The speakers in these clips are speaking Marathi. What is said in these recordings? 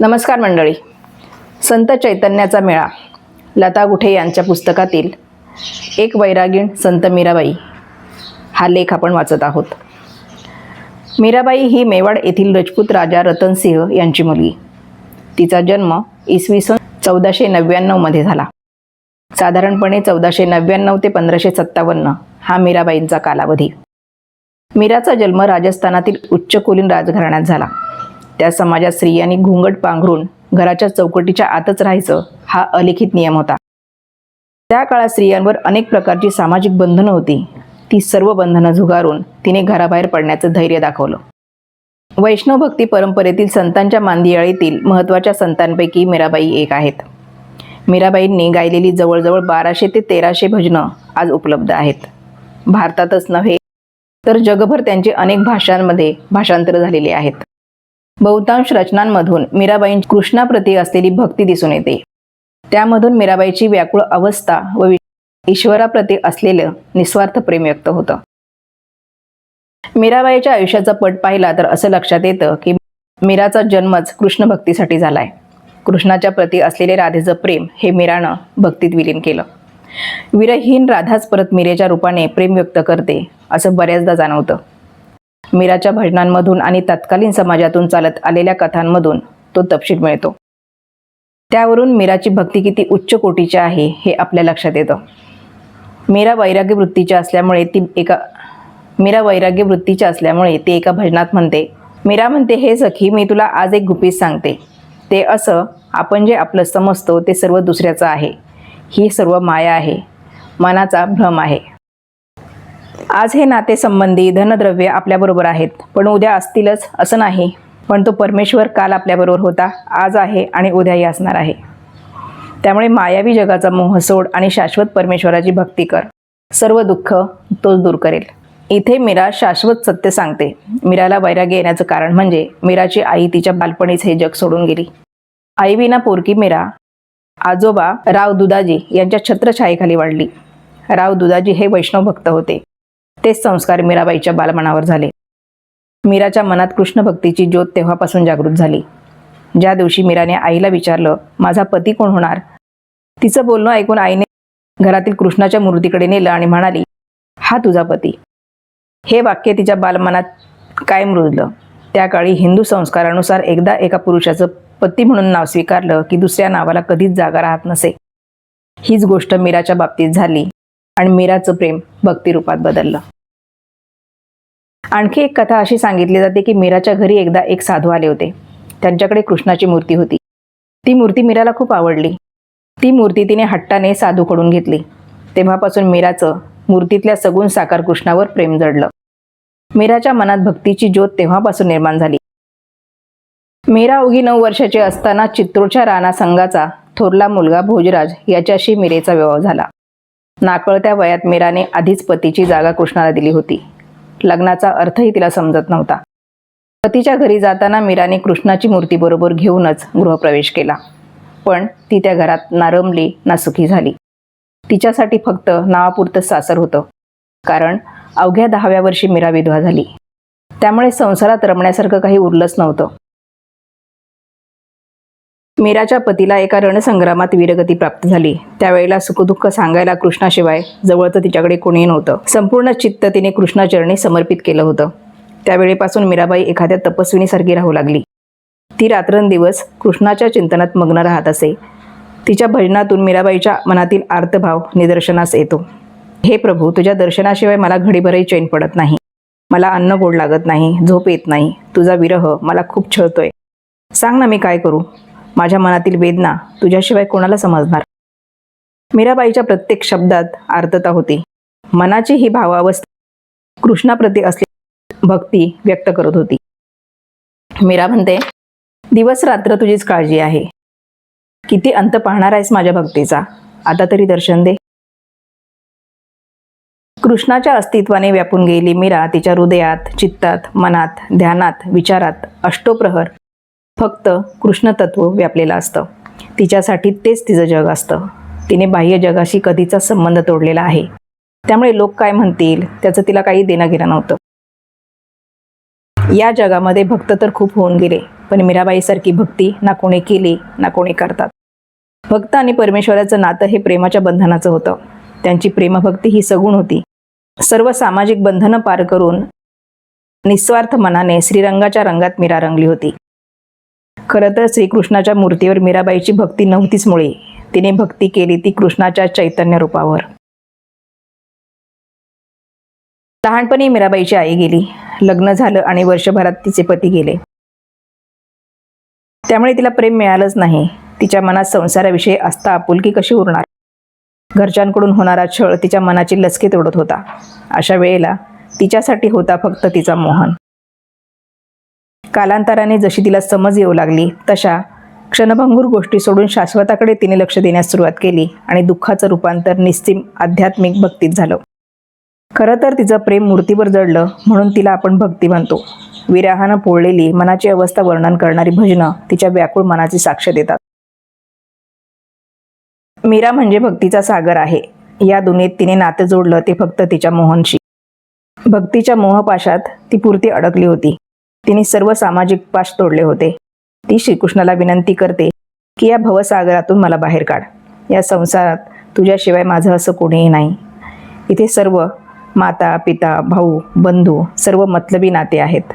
नमस्कार मंडळी. संत चैतन्याचा मेळा. लता गुठे यांच्या पुस्तकातील एक वैरागीण संत मीराबाई. हा लेख आपण वाचत आहोत. मीराबाई ही मेवाड येथील रजपूत राजा रतनसिंह यांची मुलगी. तिचा जन्म इसवी सन चौदाशे नव्याण्णवमध्ये झाला. साधारणपणे चौदाशे नव्याण्णव ते पंधराशे सत्तावन्न हा मीराबाईंचा कालावधी. मीराचा जन्म राजस्थानातील उच्चकुलीन राजघराण्यात झाला. त्या समाजात स्त्रियांनी घुंगट पांघरून घराच्या चौकटीच्या आतच राहायचं हा अलिखित नियम होता. त्या काळात स्त्रियांवर अनेक प्रकारची सामाजिक बंधनं होती. ती सर्व बंधनं झुगारून तिने घराबाहेर पडण्याचं धैर्य दाखवलं. वैष्णव भक्ती परंपरेतील संतांच्या मांदियाळीतील महत्त्वाच्या संतांपैकी मीराबाई एक आहेत. मीराबाईंनी गायलेली जवळजवळ बाराशे ते तेराशे भजनं आज उपलब्ध आहेत. भारतातच नव्हे तर जगभर त्यांचे अनेक भाषांमध्ये भाषांतर झालेले आहेत. बहुतांश रचनांमधून मीराबाईं कृष्णाप्रती असलेली भक्ती दिसून येते. त्यामधून मीराबाईची व्याकुळ अवस्था व ईश्वराप्रती असलेलं निस्वार्थ प्रेम व्यक्त होतं. मीराबाईच्या आयुष्याचा पट पाहिला तर असं लक्षात येतं की मीराचा जन्मच कृष्ण भक्तीसाठी झालाय. कृष्णाच्या प्रती असलेले राधेचं प्रेम हे मीरानं भक्तीत विलीन केलं. विरहीन राधाच परत मीरेच्या रूपाने प्रेम व्यक्त करते असं बऱ्याचदा जाणवतं. मीराच्या भजनांमधून आणि तत्कालीन समाजातून चालत आलेल्या कथांमधून तो तपशील मिळतो. त्यावरून मीराची भक्ती किती उच्च कोटीची आहे हे आपल्या लक्षात येतं. मीरा वैराग्य वृत्तीच्या असल्यामुळे ती एका मीरा वैराग्य वृत्तीच्या असल्यामुळे ती एका भजनात म्हणते मीरा म्हणते हे सखी मी तुला आज एक गुपित सांगते. ते असं आपण जे आपलं समजतो ते सर्व दुसऱ्याचं आहे. ही सर्व माया आहे. मनाचा भ्रम आहे. आज हे नातेसंबंधी धनद्रव्य आपल्याबरोबर आहेत पण उद्या असतीलच असं नाही. पण तो परमेश्वर काल आपल्याबरोबर होता आज आहे आणि उद्याही असणार आहे. त्यामुळे मायावी जगाचा मोह सोड आणि शाश्वत परमेश्वराची भक्ती कर. सर्व दुःख तोच दूर करेल. इथे मीरा शाश्वत सत्य सांगते. मीराला वैराग्य येण्याचं कारण म्हणजे मीराची आई तिच्या बालपणीच हे जग सोडून गेली. आईविना पोरकी मीरा आजोबा राव दुदाजी यांच्या छत्रछायेखाली वाढली. राव दुदाजी हे वैष्णव भक्त होते. तेच संस्कार मीराबाईच्या बालमनावर झाले. मीराच्या मनात कृष्ण भक्तीची ज्योत तेव्हापासून जागृत झाली. ज्या दिवशी मीराने आईला विचारलं माझा पती कोण होणार? तिचं बोलणं ऐकून आईने घरातील कृष्णाच्या मूर्तीकडे नेलं आणि म्हणाली हा तुझा पती. हे वाक्य तिच्या बालमनात कायम रुजलं. त्या काळी हिंदू संस्कारानुसार एकदा एका पुरुषाचं पती म्हणून नाव स्वीकारलं की दुसऱ्या नावाला कधीच जागा राहत नसे. हीच गोष्ट मीराच्या बाबतीत झाली. आणि मीराचं प्रेम भक्तिरूपात बदललं. आणखी एक कथा अशी सांगितली जाते की मीराच्या घरी एकदा एक साधू आले होते. त्यांच्याकडे कृष्णाची मूर्ती होती. ती मूर्ती मीराला खूप आवडली. ती मूर्ती तिने हट्टाने साधूकडून घेतली. तेव्हापासून मीराचं मूर्तीतल्या सगुण साकार कृष्णावर प्रेम जडलं. मीराच्या मनात भक्तीची ज्योत तेव्हापासून निर्माण झाली. मीरा उगी नऊ वर्षाची असताना चित्तूरच्या राणा संघाचा थोरला मुलगा भोजराज याच्याशी मीरेचा विवाह झाला. नाकळत्या वयात मीराने आधीच पतीची जागा कृष्णाला दिली होती. लग्नाचा अर्थही तिला समजत नव्हता. पतीच्या घरी जाताना मीराने कृष्णाची मूर्ती बरोबर घेऊनच गृहप्रवेश केला. पण ती त्या घरात ना रमली ना सुखी झाली. तिच्यासाठी फक्त नावापुरतं सासर होतं. कारण अवघ्या दहाव्या वर्षी मीरा विधवा झाली. त्यामुळे संसारात रमण्यासारखं काही उरलंच नव्हतं. मीराच्या पतीला एका रणसंग्रामात वीरगती प्राप्त झाली. त्यावेळेला सुखदुःख सांगायला कृष्णाशिवाय जवळचं तिच्याकडे कोणीही नव्हतं. संपूर्ण चित्त तिने कृष्णाचरणी समर्पित केलं होतं. त्यावेळेपासून मीराबाई एखाद्या तपस्विनीसारखी राहू लागली. ती रात्रंदिवस कृष्णाच्या चिंतनात मग्न राहत असे. तिच्या भजनातून मीराबाईच्या मनातील आर्तभाव निदर्शनास येतो. हे प्रभू तुझ्या दर्शनाशिवाय मला घडीभरही चैन पडत नाही. मला अन्न गोड लागत नाही झोप येत नाही. तुझा विरह मला खूप छळतोय. सांग ना मी काय करू. माझ्या मनातील वेदना तुझ्याशिवाय कोणाला समजणार? मीराबाईच्या प्रत्येक शब्दात आर्तता होती. मनाची ही भावावस्था कृष्णाप्रती असलेली भक्ती व्यक्त करत होती. मीरा म्हणते दिवस रात्र तुझीच काळजी आहे. किती अंत पाहणार आहेस माझ्या भक्तीचा? आता तरी दर्शन दे. कृष्णाच्या अस्तित्वाने व्यापून गेली मीरा तिच्या हृदयात चित्तात मनात ध्यानात विचारात अष्टोप्रहर फक्त कृष्णतत्व व्यापलेलं असतं. तिच्यासाठी तेच तिचं जग असतं. तिने बाह्य जगाशी कधीचा संबंध तोडलेला आहे. त्यामुळे लोक काय म्हणतील त्याचं तिला काही देणं घेणं नव्हतं. या जगामध्ये भक्त तर खूप होऊन गेले पण मीराबाईसारखी भक्ती ना कोणी केली ना कोणी करतात. भक्त आणि परमेश्वराचं नातं हे प्रेमाच्या बंधनाचं होतं. त्यांची प्रेमभक्ती ही सगुण होती. सर्व सामाजिक बंधनं पार करून निस्वार्थ मनाने श्रीरंगाच्या रंगात मीरा रंगली होती. खरं तर श्रीकृष्णाच्या मूर्तीवर मीराबाईची भक्ती नव्हतीच मुळे. तिने भक्ती केली ती कृष्णाच्या चैतन्य रूपावर. लहानपणी मीराबाईची आई गेली. लग्न झालं आणि वर्षभरात तिचे पती गेले. त्यामुळे तिला प्रेम मिळालंच नाही. तिच्या मनात संसाराविषयी आस्था आपुलकी कशी उरणार? घरच्यांकडून होणारा छळ तिच्या मनाची लचके तोडत होता. अशा वेळेला तिच्यासाठी होता फक्त तिचा मोहन. कालांतराने जशी तिला समज येऊ लागली तशा क्षणभंगूर गोष्टी सोडून शाश्वताकडे तिने लक्ष देण्यास सुरुवात केली आणि दुःखाचं रूपांतर निस्तीम आध्यात्मिक भक्तीत झालं. खरं तर तिचं प्रेम मूर्तीवर जडलं म्हणून तिला आपण भक्ती म्हणतो. विराहानं पोळलेली मनाची अवस्था वर्णन करणारी भजनं तिच्या व्याकुळ मनाची साक्ष देतात. मीरा म्हणजे भक्तीचा सागर आहे. या दुनियेत तिने नातं जोडलं ते फक्त तिच्या मोहनशी. भक्तीच्या मोहपाशात ती पुरती अडकली होती. तिने सर्व सामाजिक पाश तोडले होते. ती श्रीकृष्णाला विनंती करते की या भवसागरातून मला बाहेर काढ. या संसारात तुझ्याशिवाय माझं असं कोणीही नाही. इथे सर्व माता पिता भाऊ बंधू सर्व मतलबी नाते आहेत.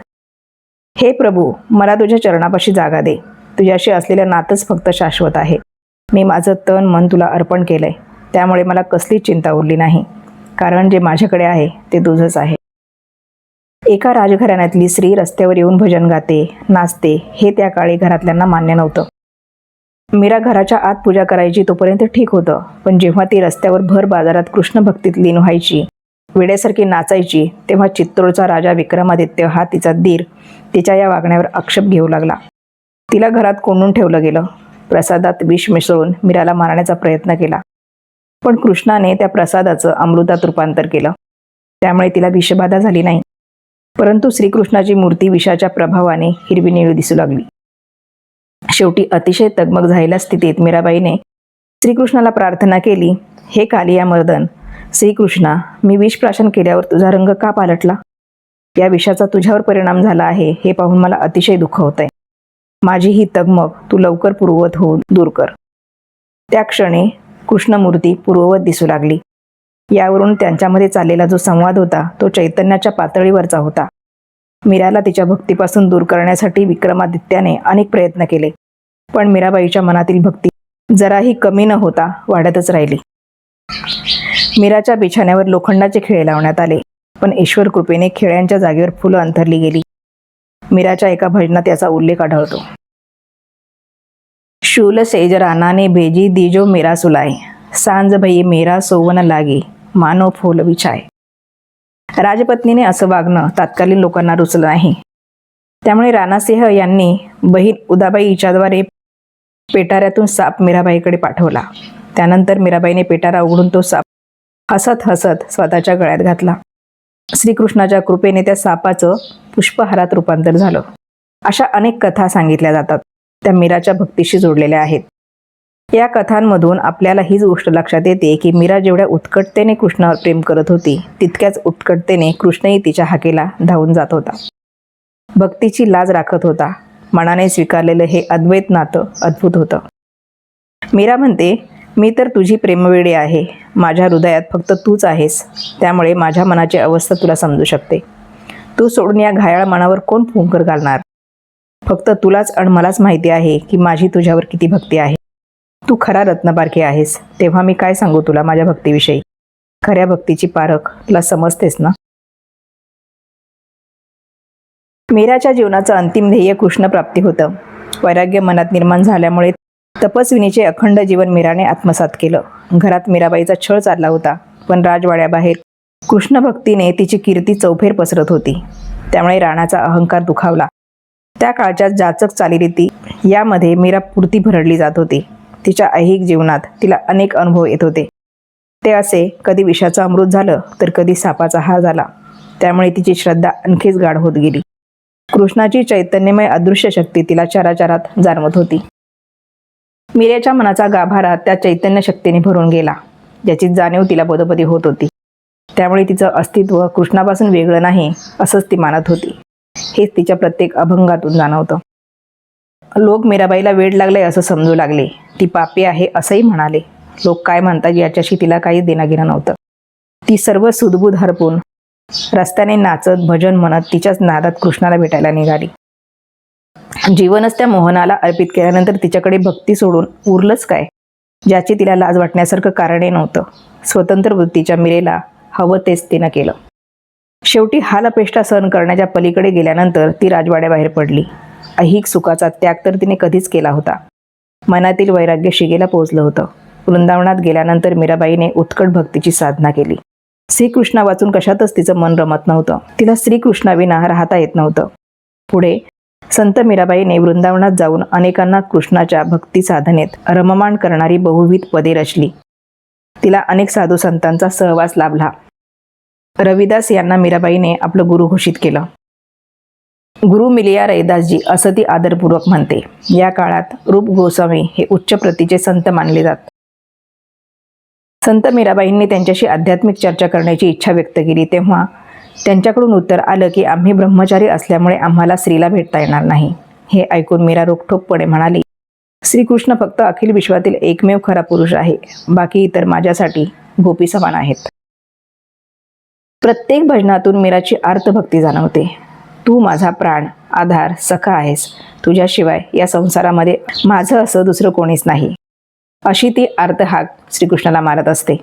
हे प्रभू मला तुझ्या चरणापाशी जागा दे. तुझ्याशी असलेलं नातंच फक्त शाश्वत आहे. मी माझं तन मन तुला अर्पण केलंय. त्यामुळे मला कसलीच चिंता उरली नाही. कारण जे माझ्याकडे आहे ते तुझंच आहे. एका राजघराण्यातली स्त्री रस्त्यावर येऊन भजन गाते नाचते हे त्या काळी घरातल्यांना मान्य नव्हतं. मीरा घराच्या आत पूजा करायची तोपर्यंत ठीक होतं पण जेव्हा ती रस्त्यावर भर बाजारात कृष्ण भक्तीत लीन व्हायची वेड्यासारखी नाचायची तेव्हा चित्तोडचा राजा विक्रमादित्य हा तिचा दीर तिच्या या वागण्यावर आक्षेप घेऊ लागला. तिला घरात कोंडून ठेवलं गेलं. प्रसादात विष मिसळून मीराला मारण्याचा प्रयत्न केला. पण कृष्णाने त्या प्रसादाचं अमृतात रूपांतर केलं. त्यामुळे तिला विषबाधा झाली नाही. परंतु श्रीकृष्णाची मूर्ती विषाच्या प्रभावाने हिरवी निळी दिसू लागली. शेवटी अतिशय तगमग झालेल्या स्थितीत मीराबाईने श्रीकृष्णाला प्रार्थना केली हे कालिया मर्दन श्रीकृष्णा मी विष प्राशन केल्यावर तुझा रंग का पालटला? या विषाचा तुझ्यावर परिणाम झाला आहे हे पाहून मला अतिशय दुःख होत आहे माझी ही तगमग तू लवकर पूर्ववत होऊन दूर कर. त्या क्षणी कृष्णमूर्ती पूर्ववत दिसू लागली. यावरून त्यांच्यामध्ये चाललेला जो संवाद होता तो चैतन्याच्या पातळीवरचा होता. मीराला तिच्या भक्तीपासून दूर करण्यासाठी विक्रमादित्याने अनेक प्रयत्न केले पण मीराबाईच्या मनातील भक्ती जराही कमी न होता वाढतच राहिली. मीराच्या बिछाण्यावर लोखंडाचे खिळे लावण्यात आले पण ईश्वर कृपेने खिळ्यांच्या जागेवर फुलं अंथरली गेली. मीराच्या एका भजनात याचा उल्लेख आढळतो. शूल सेज रानाने भेजी दिजो मेरा सुलाय सांज भई मेरा सोवन लागे मानव फूल विचाय. राजपत्नीने असं वागणं तात्कालीन लोकांना रुचलं नाही. त्यामुळे राणासिंह यांनी बहीण उदाबाई हिच्याद्वारे पेटाऱ्यातून साप मीराबाईकडे पाठवला. त्यानंतर मीराबाईने पेटारा उघडून तो साप हसत हसत स्वतःच्या गळ्यात घातला. श्रीकृष्णाच्या कृपेने त्या सापाचं पुष्पहारात रूपांतर झालं. अशा अनेक कथा सांगितल्या जातात. त्या मीराच्या भक्तीशी जोडलेल्या आहेत. या कथांमधून आपल्याला हीच गोष्ट लक्षात येते की मीरा जेवढ्या उत्कटतेने कृष्णावर प्रेम करत होती तितक्याच उत्कटतेने कृष्णही तिच्या हाकेला धावून जात होता. भक्तीची लाज राखत होता. मनाने स्वीकारलेलं हे अद्वैत नातं अद्भुत होतं. मीरा म्हणते मी तर तुझी प्रेमवेडी आहे. माझ्या हृदयात फक्त तूच आहेस. त्यामुळे माझ्या मनाची अवस्था तुला समजू शकते. तू सोडून या घायाळ मनावर कोण फुंकर घालणार? फक्त तुलाच आणि मलाच माहिती आहे की माझी तुझ्यावर किती भक्ती आहे. तू खरा रत्नबारकी आहेस. तेव्हा मी काय सांगू तुला माझ्या भक्तीविषयी? खऱ्या भक्तीची पारख तुला समजतेस ना? मीराच्या जीवनाचं अंतिम ध्येय कृष्णप्राप्ती होतं. वैराग्य मनात निर्माण झाल्यामुळे तपस्विनीचे अखंड जीवन मीराने आत्मसात केलं. घरात मीराबाईचा छळ चालला होता. पण राजवाड्याबाहेर कृष्ण भक्तीने तिची कीर्ती चौफेर पसरत होती. त्यामुळे राणाचा अहंकार दुखावला. त्या काळच्या जाचक चालीरीती यामध्ये मीरा पुरती भरडली जात होती. तिच्या ऐहिक जीवनात तिला अनेक अनुभव येत होते. ते असे कधी विषाचं अमृत झालं तर कधी सापाचा हार झाला. त्यामुळे तिची श्रद्धा आणखीच गाढ होत गेली. कृष्णाची चैतन्यमय अदृश्य शक्ती तिला चराचरात जाणवत होती. मिरेच्या मनाचा गाभारा त्या चैतन्य शक्तीने भरून गेला ज्याची जाणीव तिला पदोपदी होत होती. त्यामुळे तिचं अस्तित्व कृष्णापासून वेगळं नाही असंच ती मानत होती. हेच तिच्या प्रत्येक अभंगातून जाणवतं. लोक मीराबाईला वेड लागले असं समजू लागले. ती पापी आहे असंही म्हणाले. लोक काय म्हणतात याच्याशी तिला काही देणंघेणं नव्हतं. ती सर्व सुदबुद हरपून रस्त्याने नाचत भजन म्हणत तिच्याच नादात कृष्णाला भेटायला निघाली. जीवनच त्या मोहनाला अर्पित केल्यानंतर तिच्याकडे भक्ती सोडून उरलंच काय? ज्याची तिला लाज वाटण्यासारखं कारणही नव्हतं. स्वतंत्र वृत्तीच्या मिरेला हवं तेच तिनं केलं. शेवटी हाल अपेष्टा सहन करण्याच्या पलीकडे गेल्यानंतर ती राजवाड्याबाहेर पडली. ऐहिक सुखाचा त्याग तर तिने कधीच केला होता. मनातील वैराग्य शिगेला पोहोचलं होतं. वृंदावनात गेल्यानंतर मीराबाईने उत्कट भक्तीची साधना केली. श्रीकृष्णा वाचून कशातच तिचं मन रमत नव्हतं. तिला श्रीकृष्णाविना राहता येत नव्हतं. पुढे संत मीराबाईने वृंदावनात जाऊन अनेकांना कृष्णाच्या भक्ती साधनेत रममाण करणारी बहुविध पदे रचली. तिला अनेक साधू संतांचा सहवास लाभला. रविदास यांना मीराबाईने आपलं गुरु घोषित केलं. गुरु मिलिया रैदासजी असं ती आदरपूर्वक म्हणते. या काळात रूप गोस्वामी हे उच्च प्रतीचे संत मानले जात. संत मीराबाईंनी त्यांच्याशी आध्यात्मिक चर्चा करण्याची इच्छा व्यक्त केली तेव्हा त्यांच्याकडून उत्तर आलं की आम्ही ब्रह्मचारी असल्यामुळे आम्हाला स्त्रीला भेटता येणार नाही. हे ऐकून मीरा रोखठोकपणे म्हणाली श्रीकृष्ण फक्त अखिल विश्वातील एकमेव खरा पुरुष आहे. बाकी इतर माझ्यासाठी गोपी समान आहेत. प्रत्येक भजनातून मीराची आर्तभक्ती जाणवते. तू माझा प्राण आधार सखा आहेस. तुझ्याशिवाय या संसारामध्ये माझं असं दुसरं कोणीच नाही. अशी ती आर्तहाक श्रीकृष्णाला मारत असते.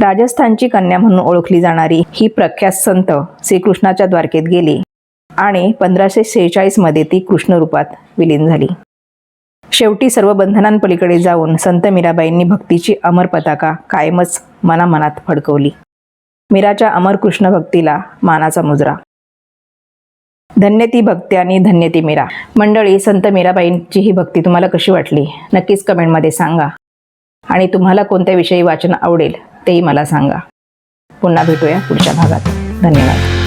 राजस्थानची कन्या म्हणून ओळखली जाणारी ही प्रख्यात संत श्रीकृष्णाच्या द्वारकेत गेली आणि पंधराशे सेहेचाळीसमध्ये ती कृष्ण रूपात विलीन झाली. शेवटी सर्व बंधनांपलीकडे जाऊन संत मीराबाईंनी भक्तीची अमर पताका कायमच मनामनात फडकवली. मीराच्या अमर कृष्ण भक्तीला मानाचा मुजरा. धन्य ती भक्ती आणि धन्य ती मीरा. मंडळी संत मीराबाईंची ही भक्ती तुम्हाला कशी वाटली? नक्कीच कमेंटमध्ये सांगा. आणि तुम्हाला कोणत्या विषयी वाचन आवडेल तेही मला सांगा. पुन्हा भेटूया पुढच्या भागात. धन्यवाद.